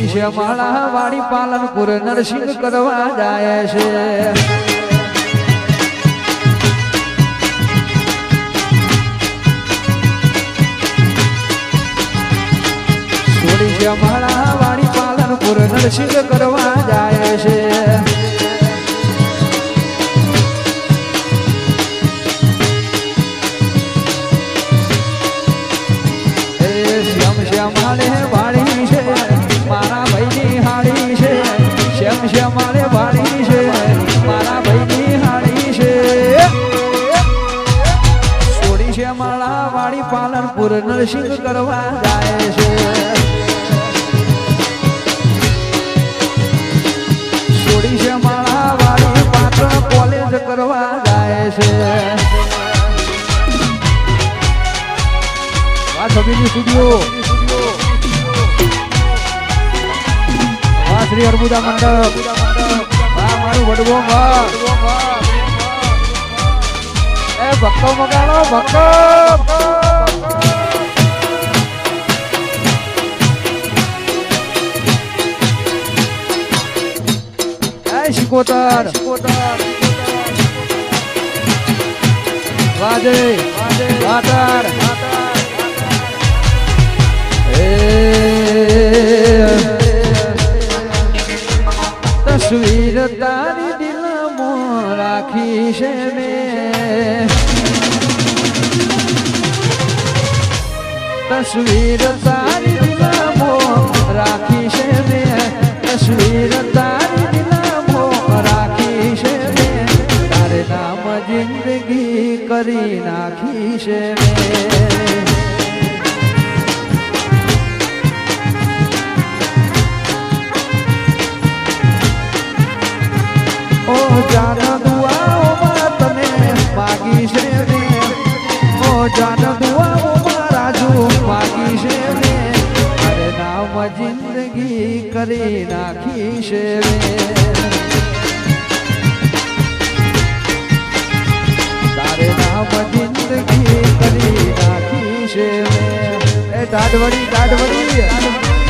છોડી છે પાલનપુર નરસિંહ કરવા જાય છે. છોડી છે પાલનપુર નરસિંહ કરવા જાય છે. શ્યામ હાલે વાળી છે, મારા ભાઈની હાળી છે. છે માળા વાળી, પાલનપુર નરસિંહ કરવા જાય છે. છોડી છે પાટણ કોલેજ કરવા જાય છે. આ છબીની સ્ટુડિયો શ્રી અર્બુદા મંડપ વાહ મારું વડવો એ ભક્તો મગાડો ભક્તો. શિકોતર વાજે વાતર. Sweet. નામ જિંદગી કરી નાખી છે તારે નામ જિંદગી કરી નાખી છે એ ટાઢવડી ટાઢવડી.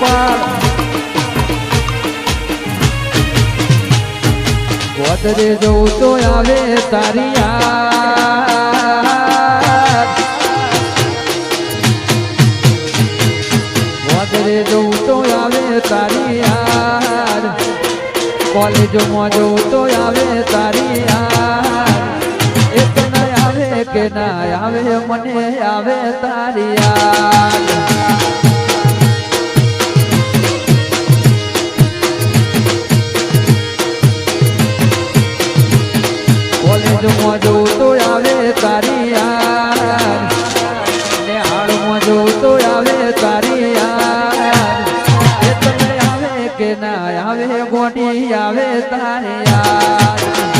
પાડ ગોદરે જવું તો આવે તારી ગોદરે જવું તો આવે તારી યાદ કોલેજમાં જવું તો આવે તારી યાદ એક આવે, કે ના આવે, મને આવે તારી યાદ. કોલેજમાં જવું તો આવે તારી યાદ ને હાડમાં જવું તો આવે તારી આવે ગોટી આવે તારી યાદ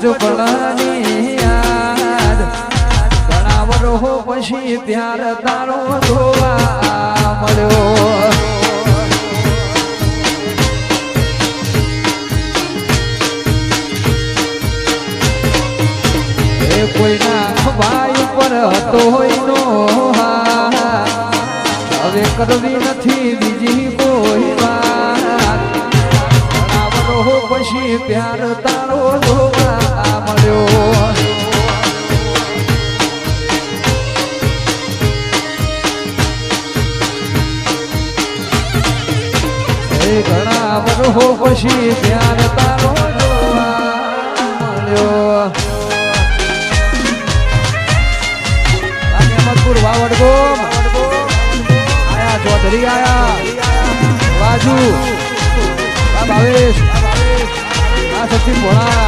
કરજો ભલાની યાદ. હો પછી પ્યાર તારો ધોવા મળ્યો. કોઈના ખવાય પર હતો હવે કરવી નથી બીજી કોઈ વાત. પછી પ્યાર તારો એ ઘણા વરહો પછી ધ્યાન તારો મળ્યો. અહેમદપુર વાવડગો, આયા ચૌધરી આયા રાજુ ભાવેશ આ સચિન ભોળા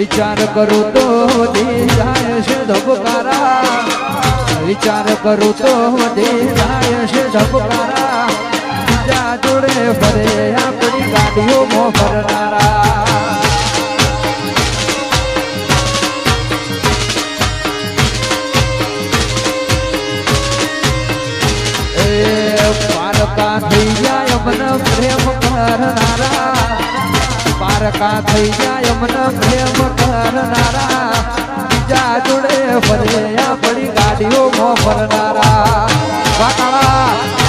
વિચાર કરું તો વધી જાય છે ધબકારા. વિચાર કરું તો વધી જાય છે ધબકારા. બીજા જોડે આપણી ગાડીઓમાં પારકા થઈ જાય મને પ્રેમ કરનારા. પારકા થઈ જાય મન પ્રેમ કરનારા. બીજા જોડે ફરે આપણી ગાડીઓમાં ફરનારા. વાટાળા.